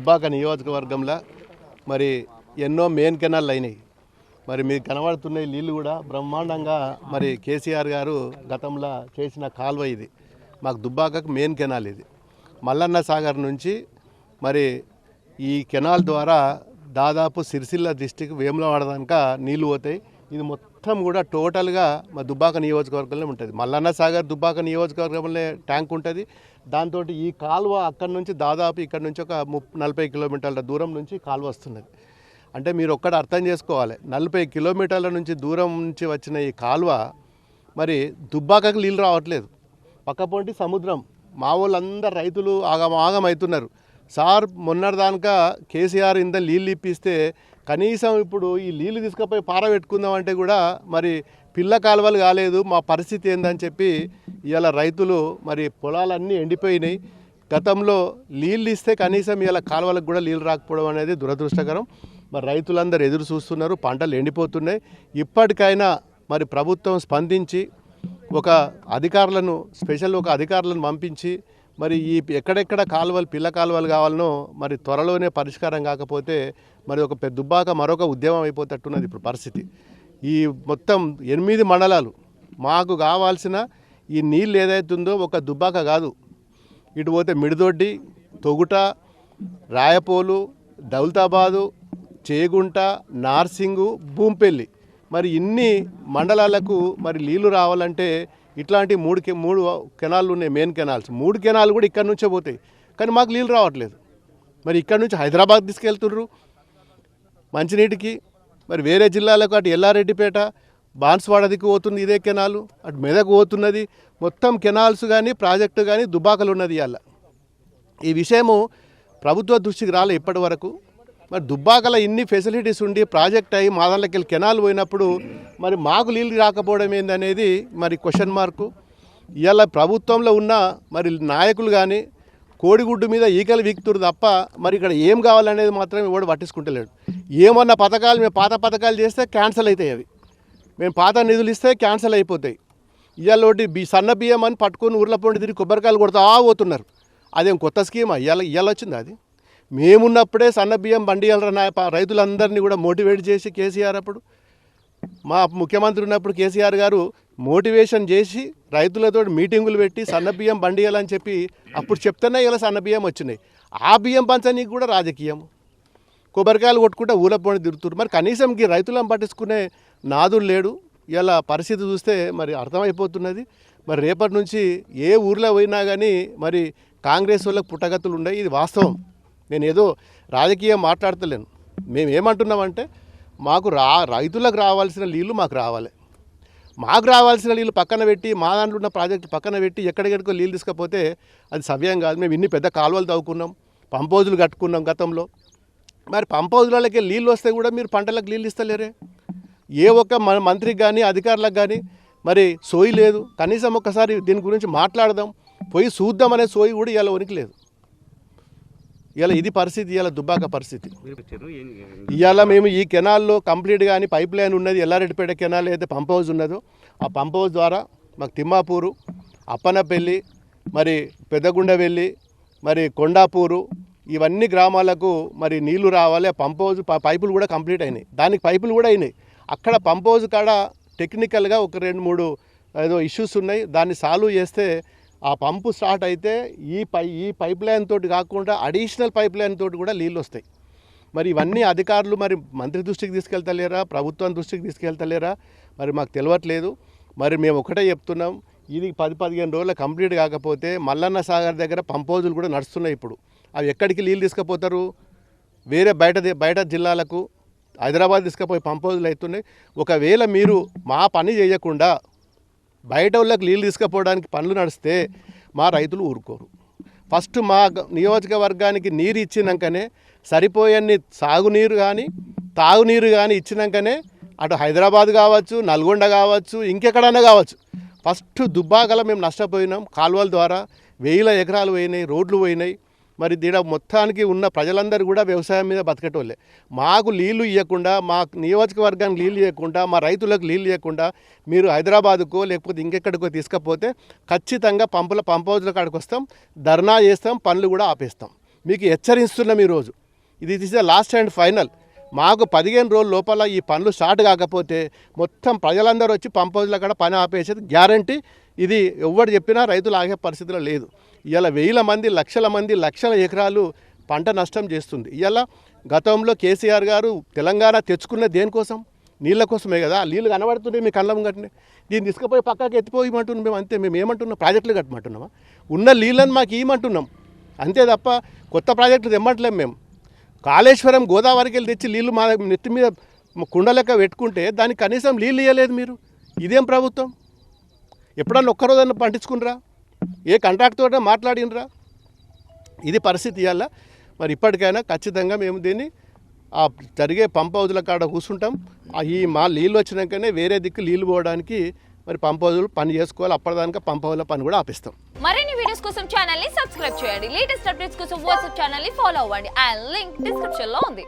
దుబ్బాక నియోజకవర్గంలో మరి ఎన్నో మెయిన్ కెనాళ్ళు అయినాయి. మరి మీకు కనబడుతున్న నీళ్ళు కూడా బ్రహ్మాండంగా మరి కేసీఆర్ గారు గతంలో చేసిన కాలువ ఇది. మాకు దుబ్బాకకు మెయిన్ కెనాల్ ఇది. మల్లన్న సాగర్ నుంచి మరి ఈ కెనాల్ ద్వారా దాదాపు సిరిసిల్ల డిస్టిక్ వేములవాడ దాకా నీళ్ళు పోతాయి. ఇది మొత్తం కూడా టోటల్గా మా దుబ్బాక నియోజకవర్గంలో ఉంటుంది. మల్లన్న సాగర్ దుబ్బాక నియోజకవర్గంలో ట్యాంక్ ఉంటుంది. దాంతో ఈ కాలువ అక్కడి నుంచి దాదాపు ఇక్కడ నుంచి ఒక ముప్ నలభై కిలోమీటర్ల దూరం నుంచి కాలువ వస్తున్నది. అంటే మీరు ఒక్కడ అర్థం చేసుకోవాలి. నలభై కిలోమీటర్ల నుంచి దూరం నుంచి వచ్చిన ఈ కాలువ మరి దుబ్బాకకు నీళ్ళు రావట్లేదు. పక్కపోంటి సముద్రం. మా వాళ్ళందరూ రైతులు ఆగం ఆగం అవుతున్నారు. సార్ మొన్నటిదానిక కేసీఆర్ ఇంత నీళ్ళు ఇప్పిస్తే కనీసం ఇప్పుడు ఈ నీళ్ళు తీసుకుపోయి పారబెట్టుకుందాం అంటే కూడా మరి పిల్ల కాలువలు కాలేదు మా పరిస్థితి ఏందని చెప్పి ఇవాళ రైతులు మరి పొలాలన్నీ ఎండిపోయినాయి. గతంలో నీళ్ళు ఇస్తే కనీసం ఇవాళ కాలువలకు కూడా నీళ్ళు రాకపోవడం అనేది దురదృష్టకరం. మరి రైతులందరూ ఎదురు చూస్తున్నారు పంటలు ఎండిపోతున్నాయి. ఇప్పటికైనా మరి ప్రభుత్వం స్పందించి ఒక అధికారులను స్పెషల్ ఒక అధికారులను పంపించి మరి ఈ ఎక్కడెక్కడ కాలువలు పిల్ల కాలువలు కావాలనో మరి త్వరలోనే పరిష్కారం కాకపోతే మరి ఒక పెద్ద దుబ్బాక మరొక ఉద్యమం అయిపోతట్టున్నది ఇప్పుడు పరిస్థితి. ఈ మొత్తం ఎనిమిది మండలాలు మాకు కావాల్సిన ఈ నీళ్ళు ఏదైతుందో ఒక దుబ్బాక కాదు. ఇటు పోతే మిడిదొడ్డి తొగుట రాయపోలు దౌలతాబాదు చేగుంట నార్సింగు భూంపెల్లి. మరి ఇన్ని మండలాలకు మరి నీళ్ళు రావాలంటే ఇట్లాంటి మూడు కె- మూడు కెనాళ్ళు ఉన్నాయి మెయిన్ కెనాల్స్. మూడు కెనాలు కూడా ఇక్కడ నుంచే పోతాయి. కానీ మాకు నీళ్ళు రావట్లేదు. మరి ఇక్కడ నుంచి హైదరాబాద్ తీసుకెళ్తుర్రు. మంచినీటికి మరి వేరే జిల్లాలకు అటు ఎల్లారెడ్డిపేట బాన్స్వాడదికి పోతుంది ఇదే కెనాలు అటు మెదకు పోతున్నది. మొత్తం కెనాల్స్ కానీ ప్రాజెక్టు కానీ దుబాకలు ఉన్నది ఇవాళ ఈ విషయము ప్రభుత్వ దృష్టికి రాలే ఇప్పటి వరకు మరి దుబ్బాకల ఇన్ని ఫెసిలిటీస్ ఉండి ప్రాజెక్ట్ అయ్యి మా దాంట్లోకి కెనాల్ పోయినప్పుడు మరి మాకు నీళ్ళు రాకపోవడం ఏందనేది మరి క్వశ్చన్ మార్కు. ఇవాళ ప్రభుత్వంలో ఉన్న మరి నాయకులు కానీ కోడిగుడ్డు మీద ఈకలు వీక్తురు తప్ప మరి ఇక్కడ ఏం కావాలనేది మాత్రం ఎవడు పట్టించుకుంటలేడు. ఏమన్నా పథకాలు మేము పాత పథకాలు చేస్తే క్యాన్సిల్ అవుతాయి అవి. మేము పాత నిధులు ఇస్తే క్యాన్సిల్ అయిపోతాయి. ఇవాళ ఒకటి బి సన్న బియ్యం అని పట్టుకొని ఊర్ల పండి తిరిగి కొబ్బరికాయలు కొడతా పోతున్నారు. అదేం కొత్త స్కీమా? ఇవాళ ఇవాళ వచ్చింది అది? మేమున్నప్పుడే సన్న బియ్యం బండియాలరా నా రైతులందరినీ కూడా మోటివేట్ చేసి కేసీఆర్ అప్పుడు మా ముఖ్యమంత్రి ఉన్నప్పుడు కేసీఆర్ గారు మోటివేషన్ చేసి రైతులతో మీటింగులు పెట్టి సన్న బియ్యం బండియాలని చెప్పి అప్పుడు చెప్తేనే ఇలా సన్న బియ్యం వచ్చినాయి. ఆ బియ్యం పంచనీకి కూడా రాజకీయం. కొబ్బరికాయలు కొట్టుకుంటే ఊళ్ళ పోని తిరుగుతున్నారు మరి కనీసం ఈ రైతులను పట్టించుకునే నాదుడు లేడు. ఇలా పరిస్థితి చూస్తే మరి అర్థమైపోతున్నది. మరి రేపటి నుంచి ఏ ఊర్లో పోయినా కానీ మరి కాంగ్రెస్ వాళ్ళకి పుట్టగతులు ఉన్నాయి. ఇది వాస్తవం. నేను ఏదో రాజకీయం మాట్లాడతలేను. మేము ఏమంటున్నామంటే మాకు రా రైతులకు రావాల్సిన నీళ్ళు మాకు రావాలి. మాకు రావాల్సిన నీళ్ళు పక్కన పెట్టి మా దాంట్లో ఉన్న ప్రాజెక్టు పక్కన పెట్టి ఎక్కడికెక్కడికో నీళ్ళు తీసుకపోతే అది సవ్యం కాదు. మేము ఇన్ని పెద్ద కాలువలు తవ్వుకున్నాం పంపోజులు కట్టుకున్నాం గతంలో. మరి పంపౌజులకి నీళ్ళు వస్తే కూడా మీరు పంటలకు నీళ్ళు ఇస్తలేరే? ఏ ఒక్క మన మంత్రికి కానీ అధికారులకు కానీ మరి సోయి లేదు. కనీసం ఒక్కసారి దీని గురించి మాట్లాడదాం. పోయి చూద్దాం అనే సోయి కూడా ఇలా ఉనికి లేదు. ఇలా ఇది పరిస్థితి ఇలా దుబ్బాక పరిస్థితి. ఇవాళ మేము ఈ కెనాల్లో కంప్లీట్ కానీ పైప్ లైన్ ఉన్నది ఎల్లారెడ్డిపేట కెనాల్ అయితే పంప్ హౌస్ ఉన్నదో ఆ పంప్ హౌస్ ద్వారా మాకు తిమ్మాపూరు అప్పనపల్లి మరి పెద్దగుండవెల్లి మరి కొండాపూరు ఇవన్నీ గ్రామాలకు మరి నీళ్ళు రావాలి. ఆ పంప్ హౌస్ పైపులు కూడా కంప్లీట్ అయినాయి. దానికి పైపులు కూడా అయినాయి. అక్కడ పంప్ హౌస్ కాడ టెక్నికల్గా ఒక రెండు మూడు ఏదో ఇష్యూస్ ఉన్నాయి. దాన్ని సాల్వ్ చేస్తే ఆ పంపు స్టార్ట్ అయితే ఈ పై ఈ పైప్ లైన్ తోటి కాకుండా అడిషనల్ పైప్ లైన్ తోటి కూడా నీళ్ళు వస్తాయి. మరి ఇవన్నీ అధికారులు మరి మంత్రి దృష్టికి తీసుకెళ్తలేరా? ప్రభుత్వం దృష్టికి తీసుకెళ్తలేరా? మరి మాకు తెలియట్లేదు మరి మేము ఒకటే చెప్తున్నాం ఇది పది పదిహేను రోజులు కంప్లీట్ కాకపోతే మల్లన్న సాగర్ దగ్గర పంపోజులు కూడా నడుస్తున్నాయి ఇప్పుడు. అవి ఎక్కడికి నీళ్ళు తీసుకుపోతారు? వేరే బయట బయట జిల్లాలకు హైదరాబాద్ తీసుకుపోయి పంపోజులు అవుతున్నాయి. ఒకవేళ మీరు మా పని చేయకుండా బయట వాళ్ళకి నీళ్ళు తీసుకుపోవడానికి పనులు నడిస్తే మా రైతులు ఊరుకోరు. ఫస్ట్ మా నియోజకవర్గానికి నీరు ఇచ్చినాకనే సరిపోయన్ని సాగునీరు కానీ తాగునీరు కానీ ఇచ్చినాకనే అటు హైదరాబాద్ కావచ్చు నల్గొండ కావచ్చు ఇంకెక్కడైనా కావచ్చు. ఫస్ట్ దుబ్బాకల మేము నష్టపోయినాం. కాలువల ద్వారా వేల ఎకరాలు పోయినాయి రోడ్లు పోయినాయి. మరి దీడ మొత్తానికి ఉన్న ప్రజలందరూ కూడా వ్యవసాయం మీద బతికేటోళ్ళే. మాకు నీళ్ళు ఇవ్వకుండా మా నియోజకవర్గానికి నీళ్ళు ఇవ్వకుండా మా రైతులకు నీళ్ళు ఇవ్వకుండా మీరు హైదరాబాద్కో లేకపోతే ఇంకెక్కడికో తీసుకపోతే ఖచ్చితంగా పంపుల పంప్ హౌస్ల కాడికి వస్తాం ధర్నా చేస్తాం పనులు కూడా ఆపేస్తాం. మీకు హెచ్చరిస్తున్నాం ఈరోజు ఇది is the last and final మాకు పదిహేను రోజుల లోపల ఈ పనులు స్టార్ట్ కాకపోతే మొత్తం ప్రజలందరూ వచ్చి పంప్ హౌజ్ల కాడ పని ఆపేసేది గ్యారంటీ. ఇది ఎవరు చెప్పినా రైతులు ఆగే పరిస్థితిలో లేదు. ఇలా వేల మంది లక్షల మంది లక్షల ఎకరాలు పంట నష్టం చేస్తుంది. ఇలా గతంలో కేసీఆర్ గారు తెలంగాణ తెచ్చుకున్న దేనికోసం? నీళ్ళ కోసమే కదా. నీళ్ళు కనబడుతున్నాయి మీ కళ్ళం కట్టినే దీన్ని తీసుకుపోయి పక్కకి ఎత్తిపోయమంటున్నాం మేము అంతే. మేము ఏమంటున్నాం? ప్రాజెక్టులు కట్టమంటున్నామా? ఉన్న నీళ్ళని మాకు ఇవ్వమంటున్నాం అంతే తప్ప కొత్త ప్రాజెక్టులు తెమ్మట్లేం మేము. కాళేశ్వరం గోదావరికి వెళ్ళి తెచ్చి నీళ్ళు మా నెత్తి మీద కుండ లెక్క పెట్టుకుంటే దానికి కనీసం నీళ్ళు ఇవ్వలేదు మీరు. ఇదేం ప్రభుత్వం? ఎప్పుడన్నా ఒక్కరోజన్నా పండించుకునరా ఏ కంట్రాక్ట్తో మాట్లాడినరా? ఇది పరిస్థితి ఇవాళ మరి ఇప్పటికైనా ఖచ్చితంగా మేము దీన్ని ఆ జరిగే పంప్ హౌజుల కాడ కూర్చుంటాం ఈ మా నీళ్ళు వచ్చినాకనే వేరే దిక్కు నీళ్ళు పోవడానికి మరి పంప్ హౌజులు పని చేసుకోవాలి. అప్పటిదానికా పంప్ హౌజుల పని కూడా ఆపిస్తాం. మరిన్ని వీడియోస్ కోసం ఛానల్ని సబ్స్క్రైబ్ చేయండి. లేటెస్ట్ అప్డేట్స్ కోసం వాట్సాప్ ఛానల్ని ఫాలో అవ్వండి. అండ్ లింక్ డిస్క్రిప్షన్లో ఉంది.